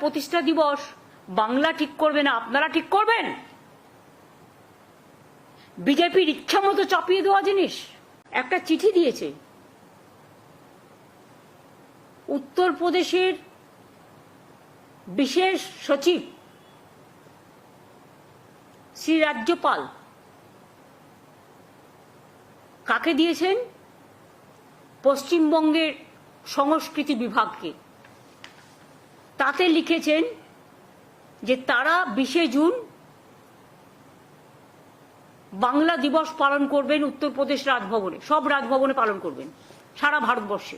প্রতিষ্ঠা দিবস, বাংলা ঠিক করবে না, আপনারা ঠিক করবেন? বিজেপির ইচ্ছা মতো চাপিয়ে দেওয়া জিনিস। একটা চিঠি দিয়েছে। উত্তরপ্রদেশের বিশেষ সচিব, শ্রী রাজ্যপাল। কাকে দিয়েছেন? পশ্চিমবঙ্গের সংস্কৃতি বিভাগকে। তাতে লিখেছেন যে তারা বিশে জুন বাংলা দিবস পালন করবেন উত্তরপ্রদেশ রাজভবনে। সব রাজভবনে পালন করবেন, সারা ভারতবর্ষে।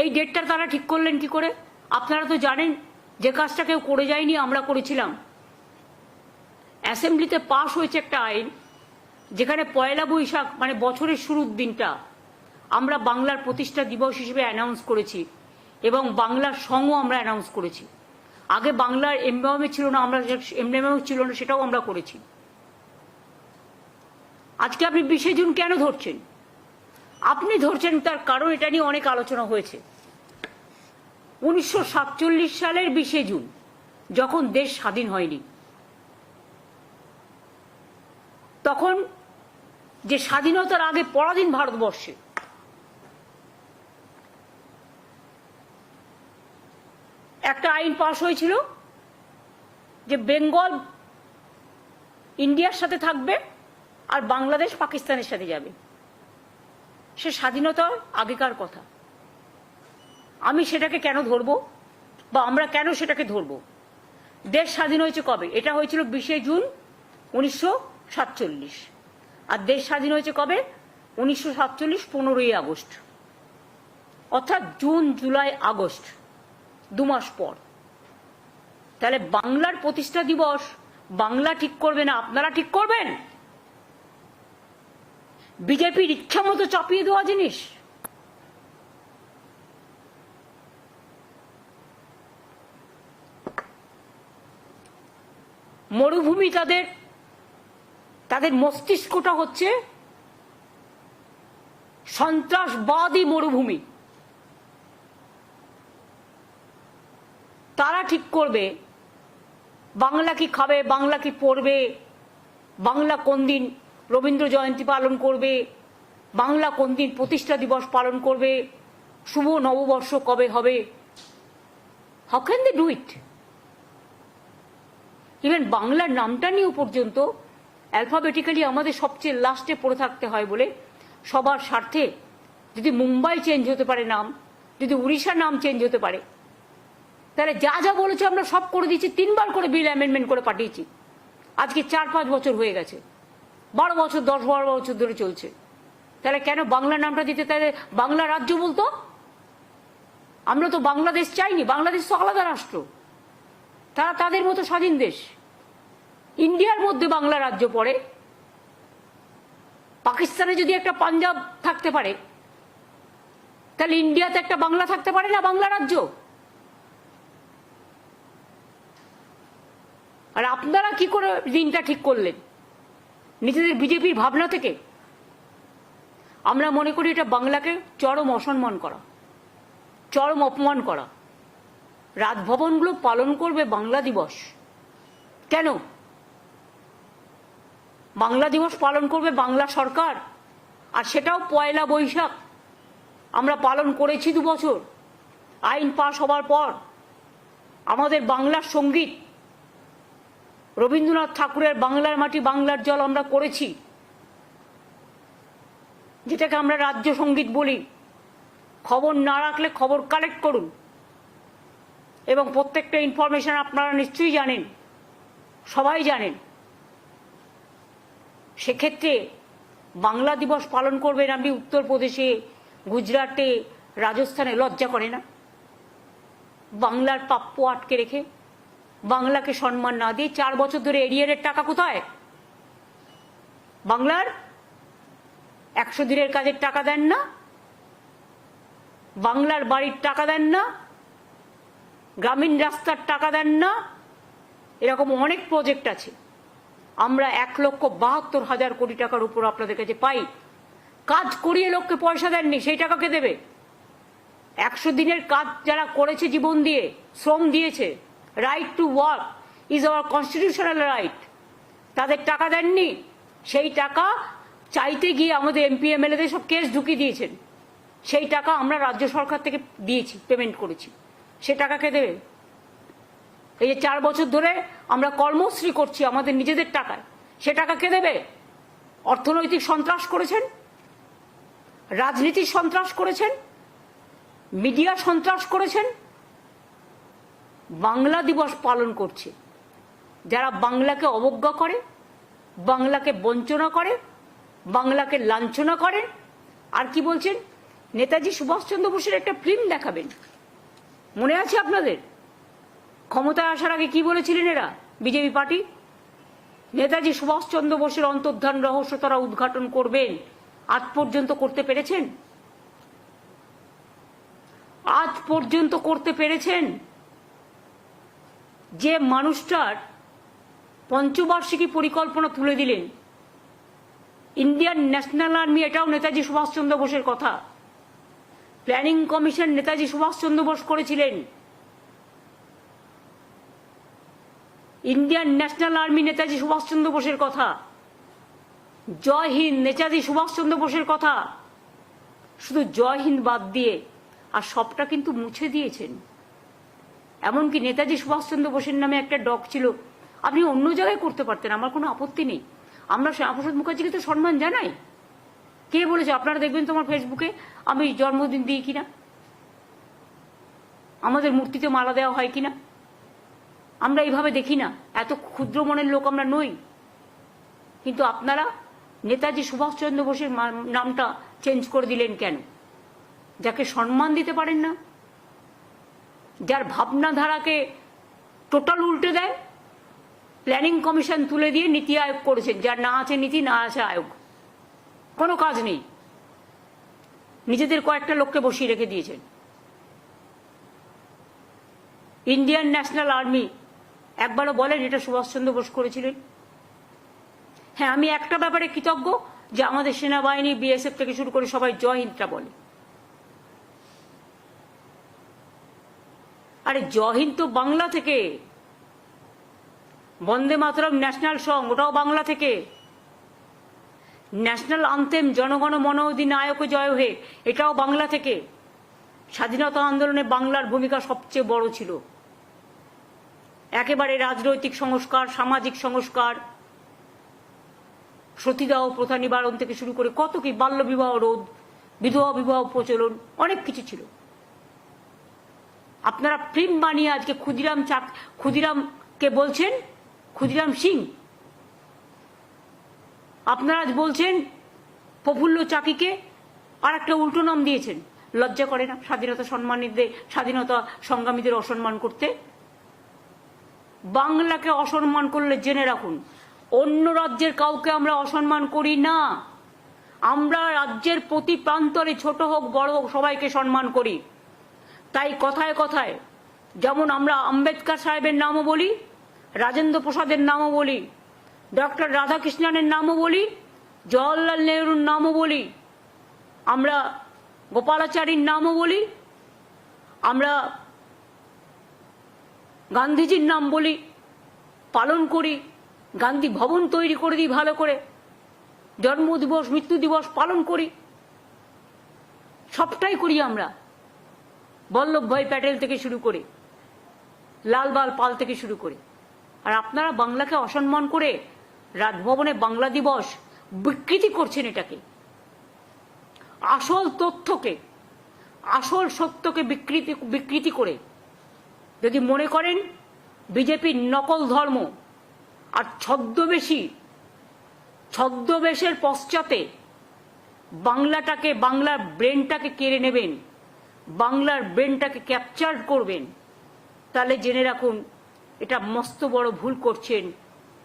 এই ডেটটা তারা ঠিক করলেন কি করে? আপনারা তো জানেন, যে কাজটা কেউ করে যায়নি, আমরা করেছিলাম। অ্যাসেম্বলিতে পাশ হয়েছে একটা আইন, যেখানে পয়লা বৈশাখ মানে বছরের শুরুর দিনটা আমরা বাংলার প্রতিষ্ঠা দিবস হিসেবে অ্যানাউন্স করেছি এবং বাংলার সঙ্গও আমরা অ্যানাউন্স করেছি। আগে বাংলার এমএমএ ছিল না, আমরা এমএমএ ছিল না, সেটাও আমরা করেছি। আজকে আপনি বিশে জুন কেন ধরছেন? আপনি ধরছেন তার কারণ এটা নিয়ে অনেক আলোচনা হয়েছে। উনিশশো সাতচল্লিশ সালের বিশে জুন, যখন দেশ স্বাধীন হয়নি, তখন যে স্বাধীনতার আগে পরাধীন ভারতবর্ষে একটা আইন পাশ হয়েছিল যে বেঙ্গল ইন্ডিয়ার সাথে থাকবে আর বাংলাদেশ পাকিস্তানের সাথে যাবে। সে স্বাধীনতার আগেকার কথা। আমি সেটাকে কেন ধরবো বা আমরা কেন সেটাকে ধরবো? দেশ স্বাধীন হয়েছে কবে? এটা হয়েছিল বিশে জুন উনিশশো সাতচল্লিশ। আর দেশ স্বাধীন হয়েছে কবে? উনিশশো সাতচল্লিশ পনেরোই আগস্ট। অর্থাৎ জুন, জুলাই, আগস্ট। দু মাস পর। তাহলে বাংলার প্রতিষ্ঠা দিবস, বাংলা ঠিক করবে না, আপনারা ঠিক করবেন? বিজেপির ইচ্ছা মতো চাপিয়ে দেওয়া জিনিস। মরুভূমি তাদের তাদের মস্তিষ্কটা হচ্ছে সন্ত্রাসবাদী মরুভূমি তারা ঠিক করবে? বাংলা কি খাবে? বাংলা কি পড়বে? বাংলা কোন দিন রবীন্দ্র জয়ন্তী পালন করবে? বাংলা কোন দিন প্রতিষ্ঠা দিবস পালন করবে? শুভ নববর্ষ কবে হবে? How can they do it even বাংলার নামটা নিয়েও পর্যন্ত অ্যালফাবেটিক্যালি আমাদের সবচেয়ে লাস্টে পড়ে থাকতে হয় বলে সবার স্বার্থে যদি মুম্বাই চেঞ্জ হতে পারে নাম, যদি উড়িষ্যার নাম চেঞ্জ হতে পারে তাহলে যা যা বলেছে আমরা সব করে দিয়েছি, তিনবার করে বিল অ্যামেন্ডমেন্ট করে পাঠিয়েছি। আজকে চার পাঁচ বছর হয়ে গেছে। বারো বছর, দশ বারো বছর ধরে চলছে। তাহলে কেন বাংলা নামটা দিতে, তাহলে বাংলা রাজ্য বলতো? আমরা তো বাংলাদেশ চাইনি, বাংলাদেশ তো আলাদা রাষ্ট্র। তারা তাদের মতো স্বাধীন দেশ। ইন্ডিয়ার মধ্যে বাংলা রাজ্য পড়ে। পাকিস্তানে যদি একটা পাঞ্জাব থাকতে পারে, তাহলে ইন্ডিয়াতে একটা বাংলা থাকতে পারে না বাংলা রাজ্য? আর আপনারা কি করে দিনটা ঠিক করলেন? নিজেদের বিজেপির ভাবনা থেকে? আমরা মনে করি এটা বাংলাকে চরম অসম্মান করা, চরম অপমান করা। রাজভবনগুলো পালন করবে বাংলা দিবস। কেন? বাংলা দিবস পালন করবে বাংলা সরকার, আর সেটাও পয়লা বৈশাখ। আমরা পালন করেছি দু বছর, আইন পাশ হবার পর। আমাদের বাংলার সংগীত রবীন্দ্রনাথ ঠাকুরের বাংলার মাটি বাংলার জল আমরা করেছি, যেটাকে আমরা রাজ্য সংগীত বলি। খবর না রাখলে খবর কালেক্ট করুন। এবং প্রত্যেকটা ইনফরমেশন আপনারা নিশ্চয়ই জানেন, সবাই জানেন। সেক্ষেত্রে বাংলা দিবস পালন করবেন আপনি উত্তরপ্রদেশে, গুজরাটে, রাজস্থানে, লজ্জা করে না? বাংলার প্রাপ্য আটকে রেখে বাংলাকে সম্মান না দিয়ে চার বছর ধরে এরিয়ারের টাকা কোথায়? বাংলার? একশো দিনের কাজের টাকা দেন না? বাংলার বাড়ির টাকা দেন না? গ্রামীণ রাস্তার টাকা দেন না? এরকম অনেক প্রজেক্ট আছে। আমরা এক লক্ষ বাহাত্তর হাজার কোটি টাকার উপর আপনাদের কাছে পাই। কাজ করিয়ে লোককে পয়সা দেননি, সেই টাকাকে দেবে? একশো দিনের কাজ যারা করেছে জীবন দিয়ে, শ্রম দিয়েছে right to work is our constitutional right তাদের টাকা দেননি, সেই টাকা চাইতে গিয়ে আমাদের এমপি এমএলএদের সব কেস ঢুকিয়ে দিয়েছেন। সেই টাকা আমরা রাজ্য সরকার থেকে দিয়েছি পেমেন্ট করেছি। সে টাকা কে দেবে? এই যে চার বছর ধরে আমরা কর্মশ্রী করছি আমাদের নিজেদের টাকায়। সে টাকা কে দেবে? অর্থনৈতিক সন্ত্রাস করেছেন? রাজনীতির সন্ত্রাস করেছেন? মিডিয়া সন্ত্রাস করেছেন? বাংলা দিবস পালন করছে। যারা বাংলাকে অবজ্ঞা করে, বাংলাকে বঞ্চনা করে, বাংলাকে লাঞ্ছনা করে, আর কি বলছেন? নেতাজি সুভাষচন্দ্র বোসের একটা ফিল্ম দেখাবেন। মনে আছে আপনাদের? ক্ষমতায় আসার আগে কি বলেছিলেন এরা? BJP party? নেতাজি সুভাষচন্দ্র বোসের অন্তর্ধান রহস্য তারা উদ্ঘাটন করবেন। আজ পর্যন্ত করতে পেরেছেন? আজ পর্যন্ত করতে পেরেছেন? যে মানুষটার পঞ্চবার্ষিকী পরিকল্পনা তুলে দিলেন, ইন্ডিয়ান ন্যাশনাল আর্মি, এটাও নেতাজি সুভাষচন্দ্র বোসের কথা। প্ল্যানিং কমিশন নেতাজি সুভাষচন্দ্র বোস করেছিলেন। Indian National Army Netaji Subhashchandra বোসের কথা। জয় হিন্দ, নেতাজি সুভাষচন্দ্র বোসের কথা। শুধু জয় হিন্দ বাদ দিয়ে, আর সবটা কিন্তু মুছে দিয়েছেন। এমনকি নেতাজি সুভাষচন্দ্র বোসের নামে একটা ডক ছিল। আপনি অন্য জায়গায় করতে পারতেন, আমার কোনো আপত্তি নেই। আমরা শ্যামাপ্রসাদ মুখার্জিকে তো সম্মান জানাই। কে বলেছে, আপনারা দেখবেন তোমার ফেসবুকে, আমি জন্মদিন দিই কিনা? আমাদের মূর্তিতে মালা দেওয়া হয় কিনা? আমরা এইভাবে দেখি না। এত ক্ষুদ্র মনের লোক আমরা নই। কিন্তু আপনারা নেতাজি সুভাষচন্দ্র বোসের নামটা চেঞ্জ করে দিলেন কেন? যাকে সম্মান দিতে পারেন না যার ভাবনাধারাকে টোটাল উল্টে দেয়। প্ল্যানিং কমিশন তুলে দিয়ে নীতি আয়োগ করেছেন যার না আছে নীতি, না আছে আয়োগ। কোনো কাজ নেই। নিজেদের কয়েকটা লোককে বসিয়ে রেখে দিয়েছেন ইন্ডিয়ান ন্যাশনাল আর্মি একবারও বলেন এটা সুভাষচন্দ্র বোস করেছিলেন। হ্যাঁ আমি একটা ব্যাপারে কৃতজ্ঞ যে আমাদের সেনাবাহিনী বিএসএফ থেকে শুরু করে সবাই জয় হিন্দটা বলে। আরে জয় হিন্দ তো বাংলা থেকে। বন্দে মাতরম ন্যাশনাল সং, ওটাও বাংলা থেকে। ন্যাশনাল আন্তেম জনগণ মন অধিনায়ক জয় হে এটাও বাংলা থেকে। স্বাধীনতা আন্দোলনে বাংলার ভূমিকা সবচেয়ে বড় ছিল। একেবারে রাজনৈতিক সংস্কার, সামাজিক সংস্কার। সতীদাহ প্রথা নিবারণ থেকে শুরু করে কত কি, বাল্যবিবাহ রোধ, বিধবা বিবাহ প্রচলন, অনেক কিছু ছিল। আপনারা ফিল্ম বানিয়ে আজকে ক্ষুদিরাম চাক, ক্ষুদিরামকে বলছেন? ক্ষুদিরাম সিং। আপনারা আজ বলছেন প্রফুল্ল চাকিকে আর একটা উল্টো নাম দিয়েছেন। লজ্জা করে না স্বাধীনতা সম্মানীদের স্বাধীনতা সংগ্রামীদের অসম্মান করতে? বাংলাকে অসম্মান করলে জেনে রাখুন, অন্য রাজ্যের কাউকে আমরা অসম্মান করি না। আমরা রাজ্যের প্রতি প্রান্তরে ছোট হোক, বড় হোক, সবাইকে সম্মান করি। তাই কথায় কথায় যেমন আমরা আম্বেদকর সাহেবের নামও বলি রাজেন্দ্র প্রসাদের নামও বলি, ডক্টর রাধাকৃষ্ণনের নামও বলি, জওয়াহরলাল নেহরুর নামও বলি, আমরা গোপালাচারীর নামও বলি, আমরা গান্ধীজির নাম বলি, পালন করি, গান্ধী ভবন তৈরি করে দিই ভালো করে জন্ম দিবস মৃত্যু দিবস পালন করি, সবটাই করি আমরা। বল্লভভাই প্যাটেল থেকে শুরু করে লালবাল পাল থেকে শুরু করে। আর আপনারা বাংলাকে অসম্মান করে রাজভবনে বাংলা দিবস বিকৃতি করছেন এটাকে। আসল তথ্যকে, আসল সত্যকে বিকৃতি বিকৃতি করে। যদি মনে করেন, বিজেপির নকল ধর্ম আর ছদ্মবেশী, ছদ্মবেশের পশ্চাতে বাংলাটাকে, বাংলার ব্রেনটাকে কেড়ে নেবেন। বাংলার ব্রেনটাকে ক্যাপচার করবেন, তাহলে জেনে রাখুন, এটা মস্ত বড় ভুল করছেন।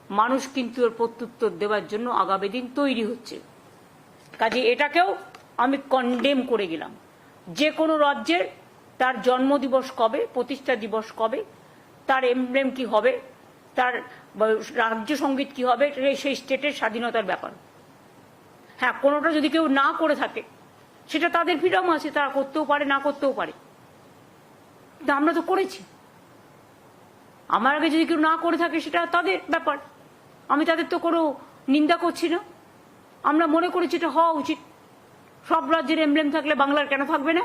মানুষ কিন্তু এর প্রত্যুত্তর দেওয়ার জন্য আগামী দিন তৈরি হচ্ছে। কাজে এটাকেও আমি কন্ডেম করে গেলাম। যে কোনো রাজ্যের তার জন্মদিবস কবে, প্রতিষ্ঠা দিবস কবে, তার এমব্লেম কি হবে, তার রাজ্য সংগীত কি হবে, সেই স্টেটের স্বাধীনতার ব্যাপার। হ্যাঁ কোনোটা যদি কেউ না করে থাকে সেটা তাদের ফ্রিডম আছে, তারা করতেও পারে, না করতেও পারে। কিন্তু আমরা তো করেছি। আমার আগে যদি কেউ না করে থাকে, সেটা তাদের ব্যাপার। আমি তাদের তো কোনো নিন্দা করছি না। আমরা মনে করেছি এটা হওয়া উচিত। সব রাজ্যের এমব্লেম থাকলে বাংলার কেন থাকবে না?